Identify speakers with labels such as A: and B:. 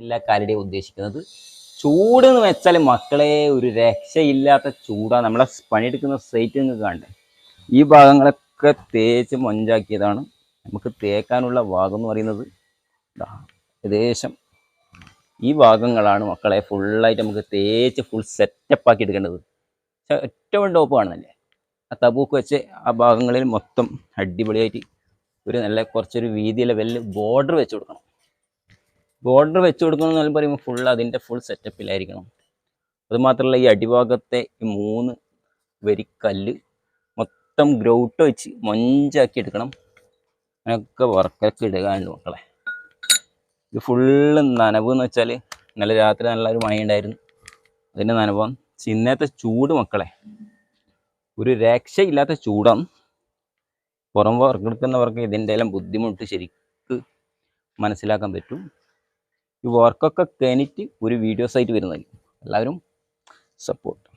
A: ഇല്ല കാലടി ഉദ്ദേശിക്കുന്നത് ചൂട് എന്ന് വെച്ചാൽ മക്കളെ ഒരു രക്ഷയില്ലാത്ത ചൂടാണ്. നമ്മളെ പണിയെടുക്കുന്ന സൈറ്റ് നിങ്ങൾക്ക് കാണണ്ടേ ഈ ഭാഗങ്ങളൊക്കെ തേച്ച് മൊഞ്ചാക്കിയതാണ്. നമുക്ക് തേക്കാനുള്ള ഭാഗം എന്ന് പറയുന്നത് ഏകദേശം ഈ ഭാഗങ്ങളാണ് മക്കളെ ഫുള്ളായിട്ട് നമുക്ക് തേച്ച് ഫുൾ സെറ്റപ്പ് ആക്കി എടുക്കേണ്ടത്. ഏറ്റവും ടോപ്പ് കാണുന്നല്ലേ ആ തബൂക്ക് വെച്ച് ആ ഭാഗങ്ങളിൽ മൊത്തം അടിപൊളിയായിട്ട് ഒരു നല്ല കുറച്ചൊരു വീതിയിലെ വലിയ ബോർഡർ വെച്ച് കൊടുക്കണം. ബോർഡർ വെച്ച് കൊടുക്കണം എന്ന് പറയുമ്പോൾ ഫുൾ അതിന്റെ ഫുൾ സെറ്റപ്പിലായിരിക്കണം അതുമാത്രമല്ല ഈ അടിഭാഗത്തെ ഈ മൂന്ന് വരിക്കല്ല് കല്ല് മൊത്തം ഗ്രൗട്ട് വെച്ച് മൊഞ്ചാക്കി എടുക്കണം. അങ്ങനെയൊക്കെ വർക്കൊക്കെ ഇടുകയുണ്ട് മക്കളെ. ഇത് ഫുള്ള് നനവ് എന്ന് വെച്ചാൽ ഇന്നലെ രാത്രി നല്ലൊരു മഴ ഉണ്ടായിരുന്നു അതിന്റെ നനവാണ് ചിന്നത്തെ ചൂട് മക്കളെ ഒരു രക്ഷയില്ലാത്ത ചൂടാണ്. പുറം വർക്കെടുക്കുന്നവർക്ക് ഇതിന്റെ എല്ലാം ബുദ്ധിമുട്ട് ശരിക്ക് മനസ്സിലാക്കാൻ പറ്റും. ഈ വർക്കൊക്കെ കഴിഞ്ഞിട്ട് ഒരു വീഡിയോസ് ആയിട്ട് വരുന്നതായിരിക്കും. എല്ലാവരും സപ്പോർട്ട്